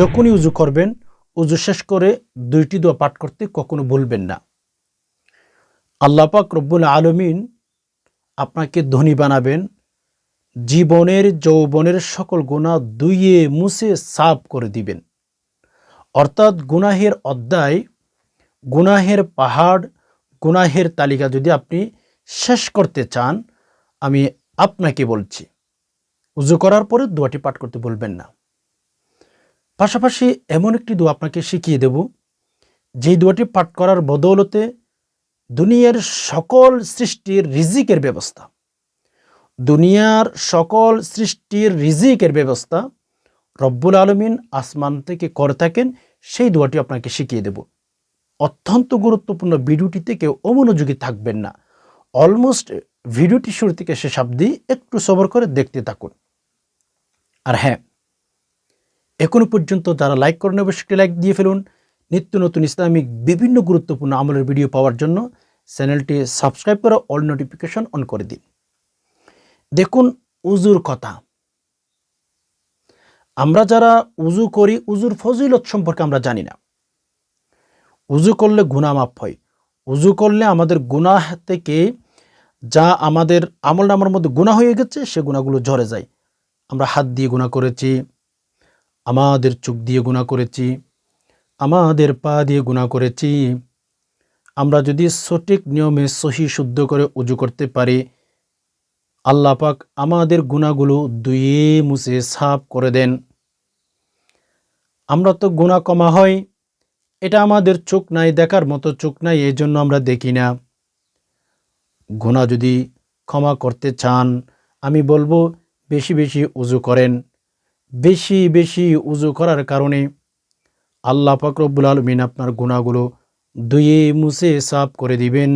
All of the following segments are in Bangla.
যখনই উজু করবেন, উজু শেষ করে দুইটি দোয়া পাঠ করতে কখনো বলবেন না। আল্লাহ পাক রব্বুল আলমিন আপনাকে ধনী বানাবেন, জীবনের, যৌবনের সকল গুণা দুইয়ে মুছে সাফ করে দিবেন। অর্থাৎ গুনাহের অধ্যায়, গুনাহের পাহাড়, গুনাহের তালিকা যদি আপনি শেষ করতে চান, আমি আপনাকে বলছি, উজু করার পরে দোয়াটি পাঠ করতে বলবেন না। পাশাপাশি এমন একটি দোয়া আপনাকে শিখিয়ে দেব, যেই দোয়াটি পাঠ করার বদৌলতে দুনিয়ার সকল সৃষ্টির রিজিকের ব্যবস্থা। দুনিয়ার সকল সৃষ্টির রিজিকের ব্যবস্থা রব্বুল আলমিন আসমান থেকে করে থাকেন, সেই দোয়াটি আপনাকে শিখিয়ে দেব। অত্যন্ত গুরুত্বপূর্ণ ভিডিওটিতে কেউ অমনোযোগী থাকবেন না। অলমোস্ট ভিডিওটি শুরু থেকে শেষ অবধি একটু সবর করে দেখতে থাকুন। আর হ্যাঁ এখনও পর্যন্ত যারা লাইক করেন অবশ্যই লাইক দিয়ে ফেলুন। নিত্য নতুন ইসলামিক বিভিন্ন গুরুত্বপূর্ণ আমলের ভিডিও পাওয়ার জন্য চ্যানেলটি সাবস্ক্রাইব করে অল নোটিফিকেশন অন করে দিন। দেখুন উজুর কথা। আমরা যারা উজু করি, উজুর ফজিলত সম্পর্কে আমরা জানি না। উজু করলে গুণা মাফ হয়। উজু করলে আমাদের গুনাহ থেকে যা আমাদের আমল নামার মধ্যে গুণা হয়ে গেছে, সে গুণাগুলো ঝরে যায়। আমরা হাত দিয়ে গুণা করেছি আমাদের চোখ দিয়ে গুণা করেছি, আমাদের পা দিয়ে গুণা করেছি। আমরা যদি সঠিক নিয়মে সহি শুদ্ধ করে উজু করতে পারি, আল্লাহ পাক আমাদের গুণাগুলো দুয়ে মুছে সাফ করে দেন। আমরা তো গুণা কমা হয়, এটা আমাদের চোখ নাই, দেখার মতো চোখ নাই, এই জন্য আমরা দেখি না। গুণা যদি ক্ষমা করতে চান, আমি বলব বেশি বেশি উজু করেন। বেশি বেশি উজু করার কারণে আল্লাহ ফাকরবুল আলমিন আপনার গুণাগুলো দুয়ে মুছে সাফ করে দিবেন।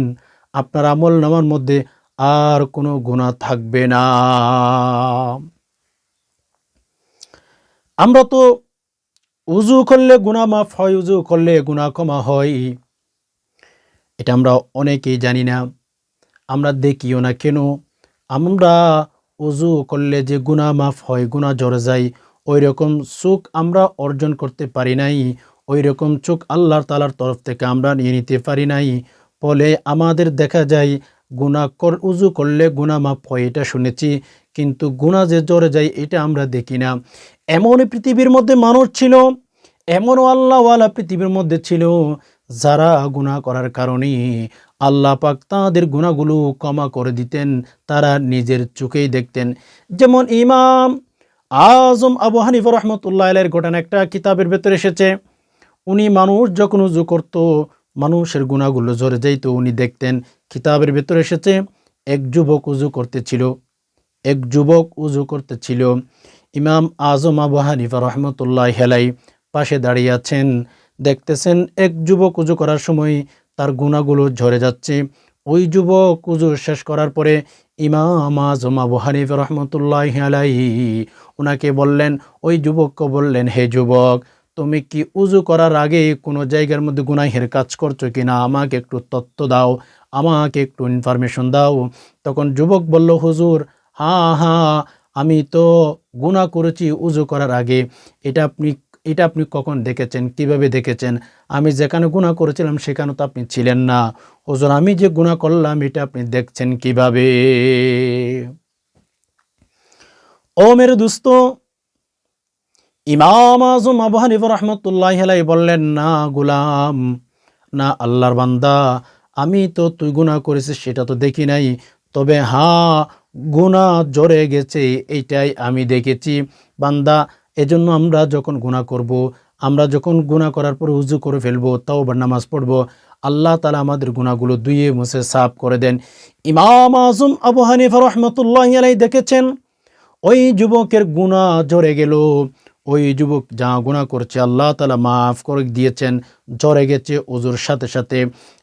আপনার আমল নামার মধ্যে আর কোনো গুণা থাকবে না। আমরা তো উজু করলে গুণা মাফ হয়, উজু করলে গুণা কমা হয়। এটা আমরা অনেকেই জানি না। আমরা দেখিও না কেন? আমরা উজু করলে যে গুণা মাফ হয়, গুণা জড়ে যায় ওই রকম সুখ আমরা অর্জন করতে পারি নাই ওই রকম চোখ আল্লাহর তালার তরফ থেকে আমরা নিয়ে নিতে পারি নাই। ফলে আমাদের দেখা যায় গুণা কর, উজু করলে গুণা মাফ হয়, এটা শুনেছি। কিন্তু গুণা যে জ্বরে যায়, এটা আমরা দেখি না। এমনই পৃথিবীর মধ্যে মানুষ ছিল এমনও আল্লাহওয়ালা পৃথিবীর মধ্যে ছিল, যারা গুণা করার কারণে আল্লাহ পাক তাঁদের গুণাগুলো ক্ষমা করে দিতেন, তারা নিজের চোখেই দেখতেন। যেমন ইমাম আজম আবু হানিফ রহমতুল্লাহ আলের ঘটনা একটা কিতাবের ভেতরে এসেছে। উনি মানুষ যখন উজু করতো, মানুষের গুণাগুলো জোরে যাইতো। উনি দেখতেন কিতাবের ভেতরে এসেছে, এক যুবক উজু করতেছিল, এক যুবক উজু করতেছিল। ইমাম আজম আবু হানিফা রহমতুল্লাহ হেলাই পাশে দাঁড়িয়ে আছেন, দেখতেছেন এক যুবক উজু করার সময় তার গুণাগুলো ঝরে যাচ্ছে। ওই যুবক উজু শেষ করার পরে ইমাম আজম আবু হানিফ রহমতুল্লাহ আলাই ওনাকে বললেন, ওই যুবককে বললেন, হে যুবক, তুমি কি উজু করার আগে কোনো জায়গার মধ্যে গুনাহের কাজ করছ কি না আমাকে একটু তত্ত্ব দাও, আমাকে একটু ইনফরমেশন দাও। তখন যুবক বলল, হুজুর, হা হা, আমি তো গুণা করেছি উজু করার আগে। এটা আপনি এটা আপনি কখন দেখেছেন, কীভাবে দেখেছেন? আমি যেখানে গুণা করেছিলাম সেখানে তো আপনি ছিলেন না। হুজুর আমি যে গুণা করলাম এটা আপনি দেখছেন কীভাবে? ও মেরে দুস্ত, ইমাম আজম আবু হানিফ রহমতুল্লাহ বললেন, না গুলাম, না আল্লাহর বান্দা, আমি তো তুই গুণা করেছিস সেটা তো দেখি নাই। তবে হ্যাঁ গুণা জড়ে গেছে, এইটাই আমি দেখেছি। বান্দা এজন্য আমরা যখন গুণা করব। আমরা যখন গুণা করার পর উজু করে ফেলব তাও বা নামাজ পড়ব, আল্লাহ তালা আমাদের গুণাগুলো দুইয়ে মুছে সাফ করে দেন ইমাম আজম আবু হানিফা রহমতুল্লাহ আলাই দেখেছেন, ওই যুবকের গুণা জড়ে গেল, ওই যুবক যা গুণা করছে আল্লাহ তালা মাফ করে দিয়েছেন জ্বরে গেছে উজুর সাথে সাথে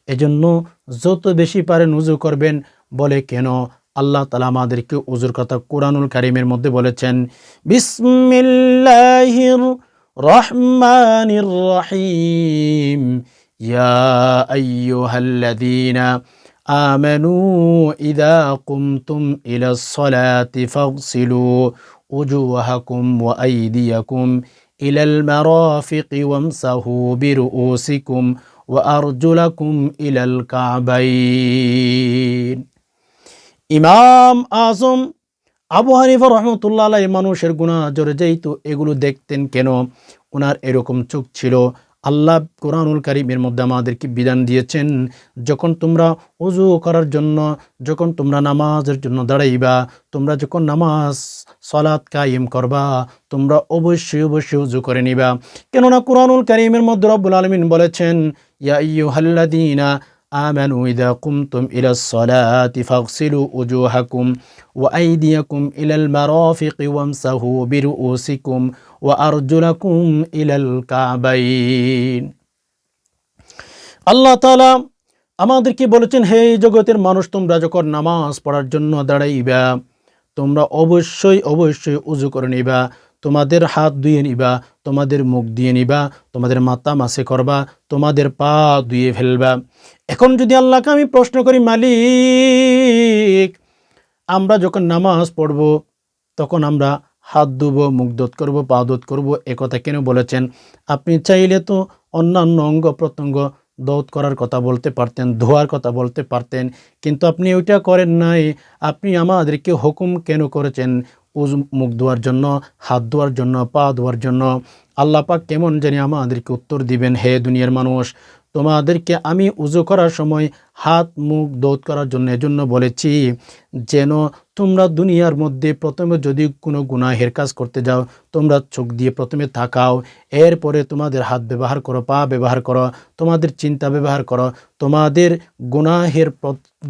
এজন্য যত বেশি পারেন উজু করবেন, বলে কেন আল্লাহ তালা আমাদেরকে উজুর কথা কোরআনুল কারিমের মধ্যে বলেছেন বিসমিল্লাহির রহমানির রহিম ইয়া আইয়ুহাল্লাযীনা آمنوا إذا قمتم إلى الصلاة فاغسلوا وجوهكم وأيديكم إلى المرافق وامسحوا برؤوسكم وأرجلكم إلى الكعبين ইমাম আজম আবু হানিফা রহমতুল্লাহ মানুষের গুণা জড়ে যাইতো এগুলো দেখতেন কেন? ওনার এরকম চোখ ছিল। আল্লাহ কোরআনুল কারিমের মধ্যে আমাদেরকে বিধান দিয়েছেন, যখন তোমরা উজু করার জন্য, যখন তোমরা নামাজের জন্য দাঁড়াইবা, তোমরা যখন নামাজ সলাৎ কায়েম করবা, তোমরা অবশ্যই অবশ্যই উজু করে নিবা। কেননা কোরআনুল কারিমের মধ্যে রব্বুল আলমিন বলেছেন, ইয়া ইয়ুহাল্লাদিনা آمنوا إذا قمتم إلى الصلاة فاغسلوا وجوهكم وأيديكم إلى المرافق وامسحوا برؤوسكم وأرجلكم إلى الكعبين আল্লাহ তাআলা আমাদেরকে বলেছেন হে জগতের মানুষ তোমরা যখন নামাজ পড়ার জন্য দাঁড়াইবা তোমরা অবশ্যই অবশ্যই উজু করে নিবা তোমাদের হাত ধুয়ে নিবা, তোমাদের মুখ দিয়ে নিবা, তোমাদের মাথা মাসে করবা, তোমাদের পা ধুয়ে ফেলবা। এখন যদি আল্লাহকে আমি প্রশ্ন করি, মালিক, আমরা যখন নামাজ পড়ব, তখন আমরা হাত ধুবো, মুখ দোধ করব, পা দোধ করব একথা কেন বলেছেন? আপনি চাইলে তো অন্যান্য অঙ্গ প্রত্যঙ্গ দৌত করার কথা বলতে পারতেন, ধোয়ার কথা বলতে পারতেন, কিন্তু আপনি ওইটা করেন নাই। আপনি আমাদেরকে হুকুম কেন করেছেন? উজ, মুখ ধোয়ার জন্য, হাত ধোয়ার জন্য, পা ধোয়ার জন্য। আল্লাহ পাক কেমন জানি আমাদেরকে উত্তর দিবেন, হে দুনিয়ার মানুষ। তোমাদেরকে আমি উজু করার সময় হাত, মুখ দৌত করার জন্য এজন্য বলেছি, যেন তোমরা দুনিয়ার মধ্যে প্রথমে যদি কোনো গুনাহের কাজ করতে যাও, তোমরা চোখ দিয়ে প্রথমে তাকাও, এরপরে তোমাদের হাত ব্যবহার করো, পা ব্যবহার করো, তোমাদের চিন্তা ব্যবহার করো, তোমাদের গুনাহের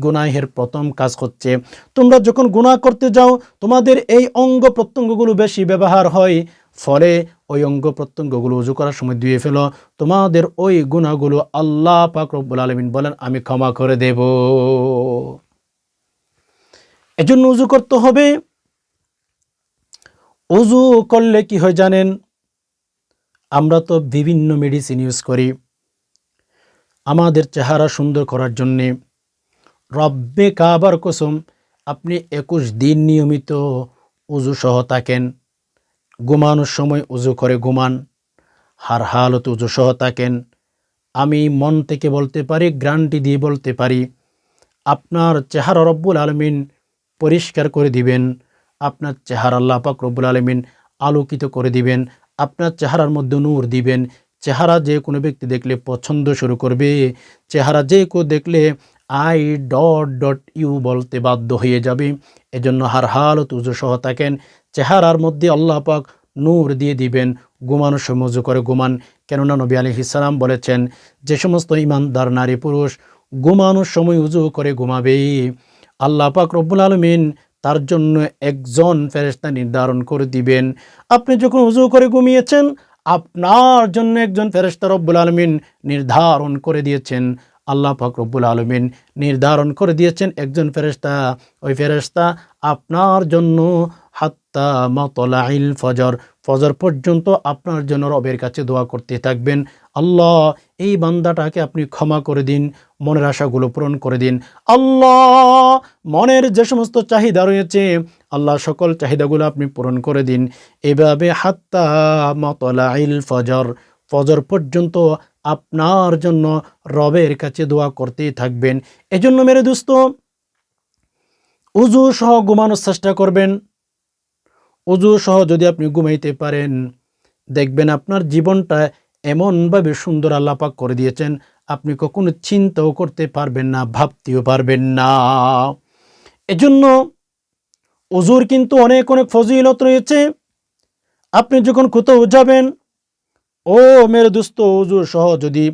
গুনাহের প্রথম কাজ হচ্ছে, তোমরা যখন গুনাহ করতে যাও, তোমাদের এই অঙ্গ প্রত্যঙ্গগুলো বেশি ব্যবহার হয়, ফলে ওই অঙ্গ প্রত্যঙ্গগুলো উজু করার সময় ধুয়ে ফেলো, তোমাদের ওই গুণাগুলো আল্লাহ পাক আলমিন বলেন, আমি ক্ষমা করে দেব। এজন্য উজু করতে হবে। উজু করলে কি হয় জানেন? আমরা তো বিভিন্ন মেডিসিন ইউজ করি। আমাদের চেহারা সুন্দর করার জন্যে। রব্বে কাবার কসম, আপনি একুশ দিন নিয়মিত উজু সহ থাকেন। ঘুমানোর সময় উজু করে ঘুমান। হার হালত উজু সহ থাকেন। আমি মন থেকে বলতে পারি গ্রান্টি দিয়ে বলতে পারি, আপনার চেহারা রব্বুল আলমিন পরিষ্কার করে দিবেন, আপনার চেহারা আল্লাহ পাক রব্বুল আলমিন আলোকিত করে দিবেন, আপনার চেহারার মধ্যে নূর দিবেন, চেহারা যে কোনো ব্যক্তি দেখলে পছন্দ শুরু করবে, চেহারা যে কেউ দেখলে আই ডট ডট ইউ বলতে বাধ্য হয়ে যাবে, এজন্য হার হালত উজু সহ থাকেন, চেহারার মধ্যে আল্লাহ পাক নূর দিয়ে দিবেন, ঘুমানোর সময় উজু করে ঘুমান, কেননা নবী আলী ইসালাম বলেছেন, যে সমস্ত ইমানদার নারী পুরুষ ঘুমানোর সময় উজু করে ঘুমাবে। আল্লাহ পাক রব্বুল আলমিন তার জন্য একজন ফেরেস্তা নির্ধারণ করে দিবেন। আপনি যখন উজু করে ঘুমিয়েছেন, আপনার জন্য একজন ফেরেস্তা রব্বুল আলমিন নির্ধারণ করে দিয়েছেন। আল্লাহ রব্বুল আলমিন নির্ধারণ করে দিয়েছেন একজন ফেরেস্তা ওই ফেরেস্তা আপনার জন্য হাত্তা মতলাইল ফজর। ফজর পর্যন্ত আপনার জন্য রবের কাছে দোয়া করতে থাকবেন। আল্লাহ, এই বান্দাটাকে আপনি ক্ষমা করে দিন। মনের আশাগুলো পূরণ করে দিন। আল্লাহ মনের যে সমস্ত চাহিদা রয়েছে, আল্লাহ সকল চাহিদাগুলো আপনি পূরণ করে দিন। এভাবে হাত্তা মতলাইল ফজর ফজর পর্যন্ত আপনার জন্য রবের কাছে দোয়া করতেই থাকবেন। এজন্য মেরে দোস্ত, উজু সহ ঘুমানোর চেষ্টা করবেন। উজু সহ যদি আপনি ঘুমাইতে পারেন, দেখবেন আপনার জীবনটা এমনভাবে সুন্দর আল্লাপাক করে দিয়েছেন। আপনি কখনো চিন্তাও করতে পারবেন না, ভাবতেও পারবেন না। এজন্য উজুর কিন্তু অনেক অনেক ফজিলত রয়েছে। আপনি যখন কোথাও যাবেন, ও মেরে দোস্ত উজু সহ যদি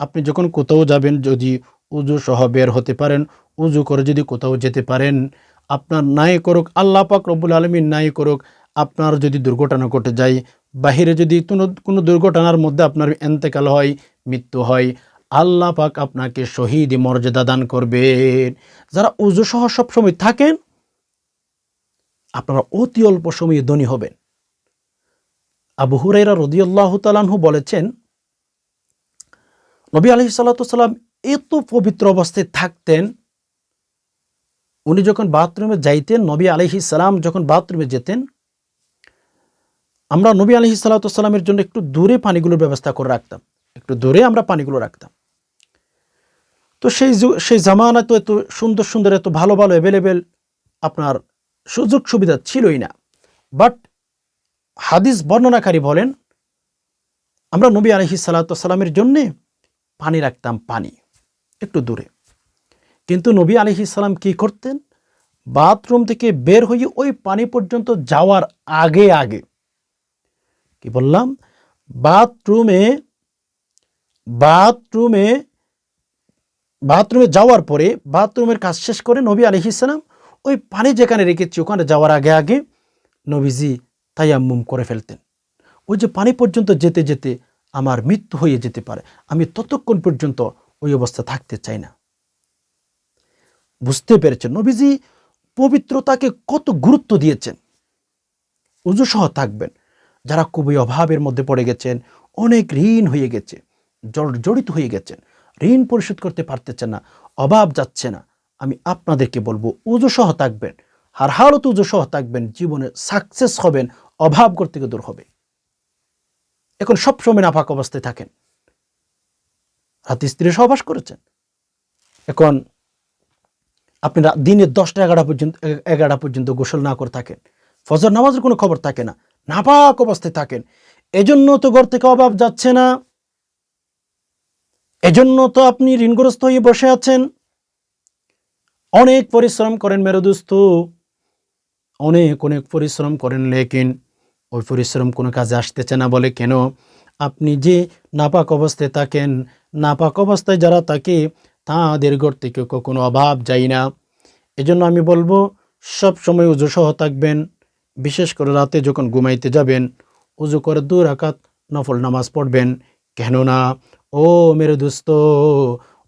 আপনি যখন কোথাও যাবেন, যদি উজু সহ বের হতে পারেন উজু করে যদি কোথাও যেতে পারেন, আপনার নাই করুক, আল্লাহ পাক রব্বুল আলমী নাই করুক, আপনার যদি দুর্ঘটনা ঘটে যায় বাহিরে যদি কোনো কোনো দুর্ঘটনার মধ্যে আপনার এন্তেকাল হয়, মৃত্যু হয়, আল্লাহ পাক আপনাকে শহীদ মর্যাদা দান করবেন। যারা উজু সহ সবসময় থাকেন, আপনারা অতি অল্প সময়ে ধনী হবেন। আবু হুরাইরা রদিয়াল্লাহ তালানহু বলেছেন, নবী আলহি সাল্লাতাম এত পবিত্র অবস্থায় থাকতেন, উনি যখন বাথরুমে যাইতেন, নবী আলহি সালাম যখন বাথরুমে যেতেন আমরা নবী আলহি সাল্লাতামের জন্য একটু দূরে পানিগুলোর ব্যবস্থা করে রাখতাম। একটু দূরে আমরা পানিগুলো রাখতাম। তো সেই সেই জামানা তো এত সুন্দর সুন্দর, এত ভালো ভালো অ্যাভেলেবেল আপনার সুযোগ সুবিধা ছিলই না। বাট হাদিস বর্ণনাকারী বলেন, আমরা নবী আলহি সাল্লাতামের জন্যে পানি রাখতাম, পানি, একটু দূরে। কিন্তু নবী আলহি সাল্লাম কি করতেন? বাথরুম থেকে বের হয়ে ওই পানি পর্যন্ত যাওয়ার আগে আগে কি বললাম? বাথরুমে বাথরুমে বাথরুমে যাওয়ার পরে বাথরুমের কাজ শেষ করে নবী আলহিসাল্লাম ওই পানি যেখানে রেখেছি ওখানে যাওয়ার আগে আগে নবীজি তাইয়াম্মুম করে ফেলতেন। ওই যে পানি পর্যন্ত যেতে যেতে আমার মৃত্যু হয়ে যেতে পারে। আমি ততক্ষণ পর্যন্ত ওই অবস্থা থাকতে চাই না। বুঝতে পেরেছেন? নবীজি পবিত্রতাকে কত গুরুত্ব দিয়েছেন। উজুসহ থাকবেন। যারা খুবই অভাবের মধ্যে পড়ে গেছেন, অনেক ঋণ হয়ে গেছে, জড়- জড়িত হয়ে গেছেন, ঋণ পরিশোধ করতে পারতেছেন না, অভাব যাচ্ছে না। আমি আপনাদেরকে বলব উজুসহ থাকবেন হার হালত উজুসহ থাকবেন, জীবনে সাকসেস হবেন, অভাব করতে দূর হবে এখন সবসময় নাপাক অবস্থায় থাকেন। রাতে স্ত্রী সহবাস করেছেন। এখন আপনি রা- দিনের দশটা এগারোটা পর্যন্ত এগারোটা পর্যন্ত গোসল না করে থাকেন। ফজর নামাজের কোনো খবর থাকে না। নাপাক অবস্থায় থাকেন। এজন্য তো ঘর থেকে অভাব যাচ্ছে না। এজন্য তো আপনি ঋণগ্রস্ত হয়ে বসে আছেন। অনেক পরিশ্রম করেন মেরুদুস্থ অনেক অনেক পরিশ্রম করেন, লেকিন ওই পরিশ্রম কোনো কাজে আসতেছে না বলে কেন? আপনি যে নাপাক অবস্থায় থাকেন, নাপাক অবস্থায় যারা থাকে, তাদের ঘর থেকে কখনো অভাব যায় না। এজন্য আমি বলব সব সময় উজু সহ থাকবেন। বিশেষ করে রাতে যখন ঘুমাইতে যাবেন, উজু করে দু রাকাত নফল নামাজ পড়বেন। কেননা, ও মেরে দোস্ত,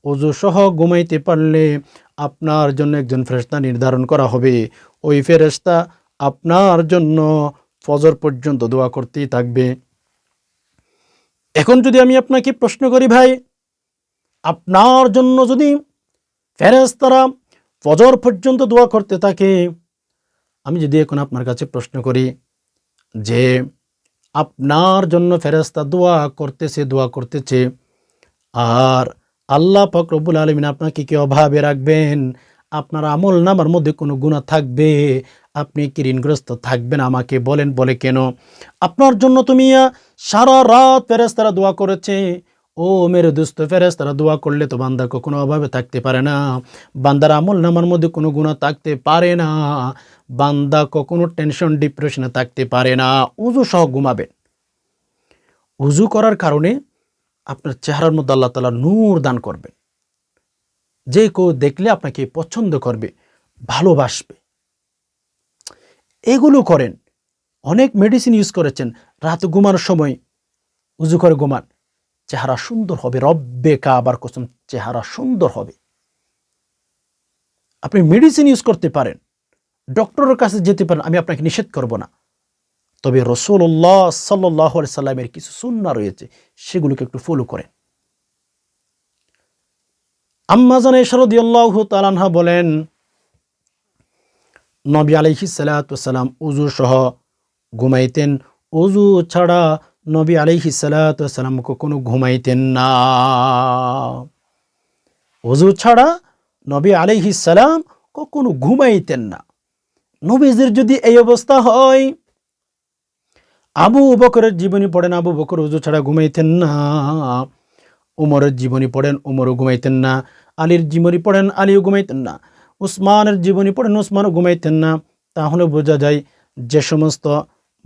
উজু সহ ঘুমাইতে পারলে আপনার জন্য একজন ফেরেশতা নির্ধারণ করা হবে। ওই ফেরেশতা আপনার জন্য ফজর পর্যন্ত দোয়া করতেই থাকবে। এখন যদি আমি আপনাকে প্রশ্ন করি ভাই, আপনার জন্য যদি ফেরেশতারা ফজর পর্যন্ত দোয়া করতে থাকে আমি যদি এখন আপনার কাছে প্রশ্ন করি যে আপনার জন্য ফেরেশতা দোয়া করতেছে দোয়া করতেছে, আর আল্লাহ পাক রব্বুল আলমিন আপনাকে কি অভাবে রাখবেন? আপনার আমল নামার মধ্যে কোনো গুণা থাকবে? আপনি কি ঋণগ্রস্ত থাকবেন? আমাকে বলেন, বলে কেন? আপনার জন্য তুমি সারা রাত ফেরেস্তারা দোয়া করেছে। ও মেরে দুস্থ ফেরেস্তারা দোয়া করলে তো বান্দা কখনো অভাবে থাকতে পারে না। বান্দার আমল নামার মধ্যে কোনো গুণা থাকতে পারে না। বান্দা কখনো টেনশন ডিপ্রেশনে থাকতে পারে না। উজু সহ ঘুমাবেন। উজু করার কারণে আপনার চেহারার মধ্যে আল্লাহ তালা নূর দান করবেন। যে কেউ দেখলে আপনাকে পছন্দ করবে, ভালোবাসবে। এগুলো করেন। অনেক মেডিসিন ইউজ করেছেন। রাত ঘুমানোর সময় উজু করে ঘুমান। চেহারা সুন্দর হবে। রব্বে কাবার কসম, চেহারা সুন্দর হবে। আপনি মেডিসিন ইউজ করতে পারেন। ডক্টরের কাছে যেতে পারেন, আমি আপনাকে নিষেধ করব না। তবে রসুল্লাহ সাল্লাহ সাল্লামের কিছু সুন্না রয়েছে, সেগুলোকে একটু ফলো করেন। আম্মাজান তালানহা বলেন, নবী আলহি সালাতাম উজু সহ ঘুমাইতেন। উজু ছাড়া নবী আলহি সালাতাম কখনো ঘুমাইতেন না। উজু ছাড়া নবী আলহি সালাম কখনো ঘুমাইতেন না। নবীজির যদি এই অবস্থা হয়, আবু বকরের জীবনী পড়েন, আবু বকর উজু ছাড়া ঘুমাইতেন না। উমরের জীবনী পড়েন, উমরও ঘুমাইতেন না। আলীর জীবনী পড়েন, আলীও ঘুমাইতেন না। উসমানের জীবনী পড়েন, উসমানও ঘুমাইতেন না। তাহলে বোঝা যায় যে সমস্ত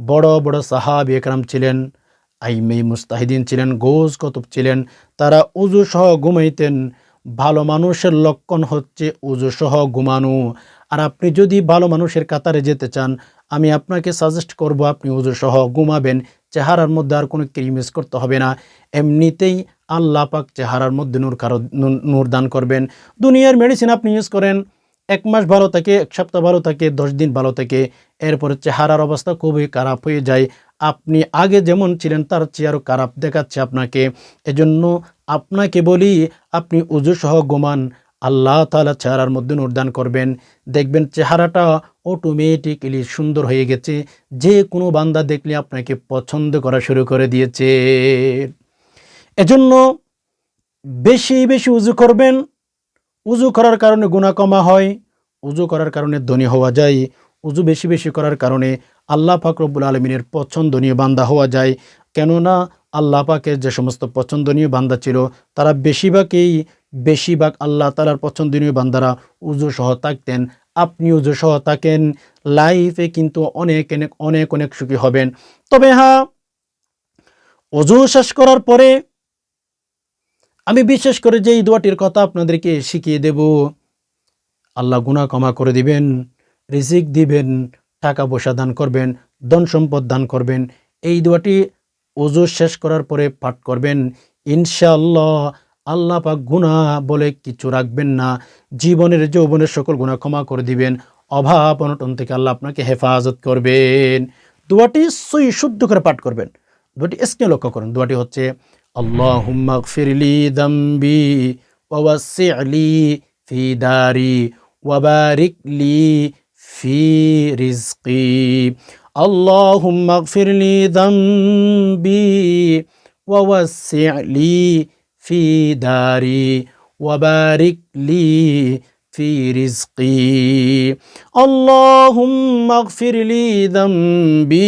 বড় বড় সাহাবি একরাম ছিলেন, আইমে মুস্তাহিদিন ছিলেন, গোজ কতব ছিলেন, তারা উজু সহ ঘুমাইতেন। ভালো মানুষের লক্ষণ হচ্ছে উজু সহ ঘুমানো। আর আপনি যদি ভালো মানুষের কাতারে যেতে চান, আমি আপনাকে সাজেস্ট করব আপনি সহ ঘুমাবেন, চেহারার মধ্যে আর কোনো ক্রিম ইউজ করতে হবে না। এমনিতেই আল্লাহ পাক চেহারার মধ্যে নূর কারও নূর- নূর দান করবেন। দুনিয়ার মেডিসিন আপনি ইউজ করেন, এক মাস ভালো থাকে, এক সপ্তাহ ভালো থাকে, দশ দিন ভালো থাকে, এরপরে চেহারার অবস্থা খুবই খারাপ হয়ে যায়। আপনি আগে যেমন ছিলেন, তার চেয়ে আরও খারাপ দেখাচ্ছে আপনাকে। এজন্য আপনাকে বলি, আপনি উজু সহ ঘুমান। আল্লাহ তাআলা চেহারার মধ্যে নূর দান করবেন। দেখবেন চেহারাটা অটোমেটিক্যালি সুন্দর হয়ে গেছে। যে কোনো বান্দা দেখলে আপনাকে পছন্দ করা শুরু করে দিয়েছে। এজন্য বেশি বেশি উজু করবেন। উজু করার কারণে গুণা কমা হয়, উজু করার কারণে ধনী হওয়া যায়, উজু বেশি বেশি করার কারণে আল্লাহ পাক রব্বুল আলমিনের পছন্দনীয় বান্দা হওয়া যায়। কেননা আল্লাহ পাকের যে সমস্ত পছন্দনীয় বান্দা ছিল, তারা বেশিরভাগই বেশিরভাগ আল্লাহ তালার পছন্দনীয় বান্দারা উজু সহ থাকতেন। আপনি উজু সহ থাকেন, লাইফে কিন্তু অনেক অনেক অনেক অনেক সুখী হবেন। তবে হ্যাঁ অজু শেষ করার পরে আমি বিশেষ করে যে এই দোয়াটির কথা আপনাদেরকে শিখিয়ে দেব, আল্লাহ গুনাহ ক্ষমা করে দিবেন, রিজিক দিবেন, টাকা পয়সা দান করবেন, ধন সম্পদ দান করবেন, এই দোয়াটি ওজু শেষ করার পরে পাঠ করবেন। ইনশাআল্লাহ আল্লাহ পাক গুনাহ বলে কিছু রাখবেন না। জীবনের, যৌবনের সকল গুনাহ ক্ষমা করে দিবেন। অভাব, অনটন থেকে আল্লাহ আপনাকে হেফাজত করবেন। দোয়াটি সই শুদ্ধ করে পাঠ করবেন। দোয়াটি স্ক্রিনে লক্ষ্য করুন। দোয়াটি হচ্ছে, আল্লাহুম্মা গফিরলি দাম্বি ওয়াসি'লি ফি দারি ওয়াবারিক লি ফি রিজকি। আল্লাহুম্মা গফিরলি দাম্বি ওয়াসি'লি في داري وبارك لي في رزقي. اللهم اغفر لي ذنبي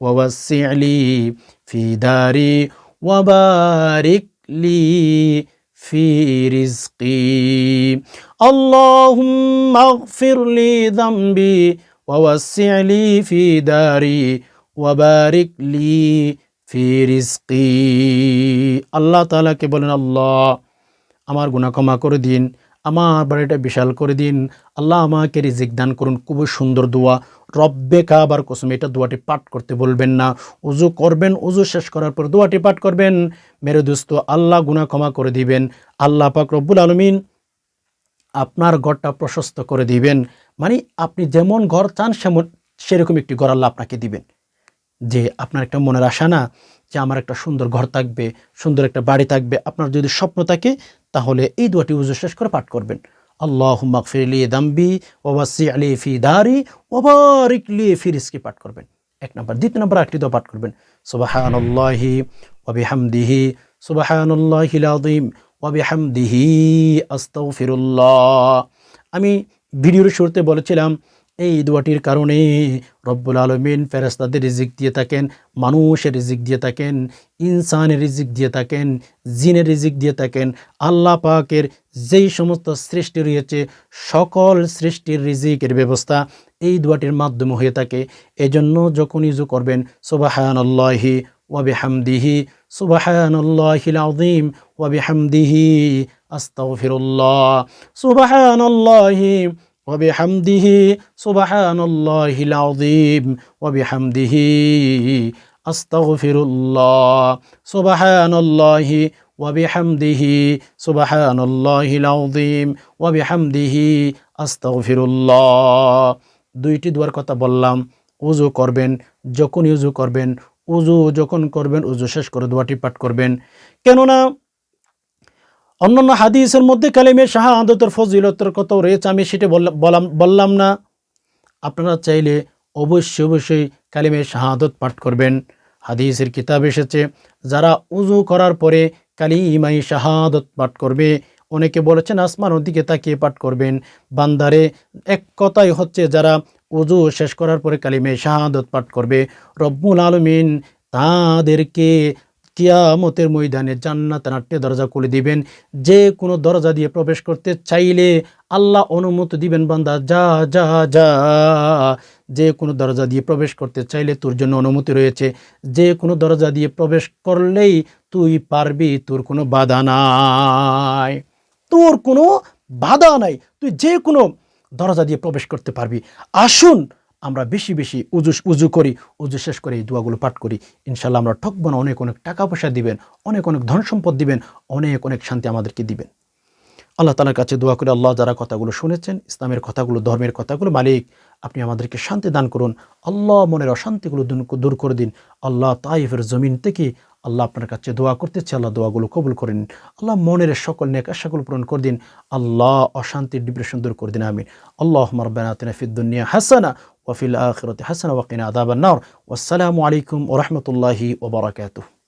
ووسع لي في داري وبارك لي في رزقي. اللهم اغفر لي ذنبي ووسع لي في داري وبارك لي আল্লাহ তালাকে বলেন, আল্লাহ, আমার গুণা ক্ষমা করে দিন, আমার বাড়িটা বিশাল করে দিন। আল্লাহ আমাকে রিজিক দান করুন, খুবই সুন্দর দোয়া। রব্বে কাবার কসম, এটা দোয়াটি পাঠ করতে বলবেন না। উজু করবেন উজু শেষ করার পর দোয়াটি পাঠ করবেন। মেরে দোস্ত, আল্লাহ গুণা ক্ষমা করে দিবেন। আল্লাহ পাক রব্বুল আলমিন আপনার ঘরটা প্রশস্ত করে দিবেন। মানে আপনি যেমন ঘর চান, সেমন, সেরকম একটি ঘর আল্লাহ আপনাকে দিবেন। যে আপনার একটা মনের আশা না যে আমার একটা সুন্দর ঘর থাকবে, সুন্দর একটা বাড়ি থাকবে, আপনার যদি স্বপ্ন থাকে তাহলে এই দোয়াটি উজু শেষ করে পাঠ করবেন। আল্লাহ মাকফিরলি দাম্বি ওবাসি আলি ফি দারি ওবারিক লি ফি রিস্কি পাঠ করবেন। এক নম্বর। দ্বিতীয় নম্বর একটি দোয়া পাঠ করবেন। সুবাহান আল্লাহি ওবিহামদিহি সুবাহান আল্লাহিল আদিম ওবিহামদিহি আস্তাগফিরুল্লাহ। আমি ভিডিওর শুরুতে বলেছিলাম এই দোয়াটির কারণে রব্বুল আলমিন ফেরেস্তাদের রিজিক দিয়ে থাকেন, মানুষের রিজিক দিয়ে থাকেন, ইনসানের রিজিক দিয়ে থাকেন, জিনের রিজিক দিয়ে থাকেন। আল্লাহ পাকের যেই সমস্ত সৃষ্টি রয়েছে, সকল সৃষ্টির রিজিকের ব্যবস্থা এই দোয়াটির মাধ্যমে হয়ে থাকে। এজন্য যখন ইজু করবেন সুবাহান আল্লাহি ওয়াবিহামদিহি সুবাহান আল্লাহিল আযীম ওয়াবিহামদিহি আস্তাগফিরুল্লাহ সুবাহান আল্লাহি وبحمده سبحان الله العظيم وبحمده أستغفر الله سبحان الله وبحمده سبحان الله العظيم وبحمده أستغفر الله দুইটি দুয়ার কথা বললাম উজু করবেন যখন উজু করবেন উজু যখন করবেন উজু শেষ করে দোয়াটি পাঠ করবেন কেননা অন্যান্য হাদিসের মধ্যে কালিমে শাহাদতের ফজিলতের কত রয়েছে। আমি সেটা বললাম বললাম না। আপনারা চাইলে অবশ্যই অবশ্যই কালিমে শাহাদত পাঠ করবেন। হাদিসের কিতাব এসেছে, যারা উজু করার পরে কালিমাই শাহাদত পাঠ করবে, অনেকে বলেছেন আসমানের দিকে তাকিয়ে পাঠ করবেন। বান্দারে, এক কথাই হচ্ছে যারা উজু শেষ করার পরে কালিমে শাহাদত পাঠ করবে, রব্বুল আলমিন তাদেরকে কিয়ামতের ময়দানে জান্নাত নাট্যে দরজা খুলে দিবেন। যে কোনো দরজা দিয়ে প্রবেশ করতে চাইলে আল্লাহ অনুমতি দিবেন, বান্দা, যা যা যা। যে কোনো দরজা দিয়ে প্রবেশ করতে চাইলে তোর জন্য অনুমতি রয়েছে। যে কোনো দরজা দিয়ে প্রবেশ করলেই তুই পারবি, তোর কোনো বাধা নাই। তোর কোনো বাধা নাই। তুই যে কোনো দরজা দিয়ে প্রবেশ করতে পারবি। আসুন আমরা বেশি বেশি উজু উজু করি, উজু শেষ করে এই দোয়াগুলো পাঠ করি। ইনশাল্লাহ আমরা ঠকব না, অনেক অনেক টাকা পয়সা দিবেন, অনেক অনেক ধন সম্পদ দিবেন, অনেক অনেক শান্তি আমাদেরকে দিবেন। আল্লাহ তালার কাছে দোয়া করে আল্লাহ যারা কথাগুলো শুনেছেন, ইসলামের কথাগুলো, ধর্মের কথাগুলো, মালিক, আপনি আমাদেরকে শান্তি দান করুন। আল্লাহ মনের অশান্তিগুলো দূর করে দিন। আল্লাহ তাইফের জমিন থেকে আল্লাহ আপনার কাছে দোয়া করতেছে, আল্লাহ দোয়াগুলো কবুল করে নিন। আল্লাহ মনের সকল নেক পূরণ করে দিন। আল্লাহ অশান্তির ডিপ্রেশন দূর করে দিন, আমিন। আল্লাহ মারবেনা তিনা ফিদ্দুনিয়া হাসানা وفي الآخرة حسنة وقنا عذاب النار. والسلام عليكم ورحمة الله وبركاته.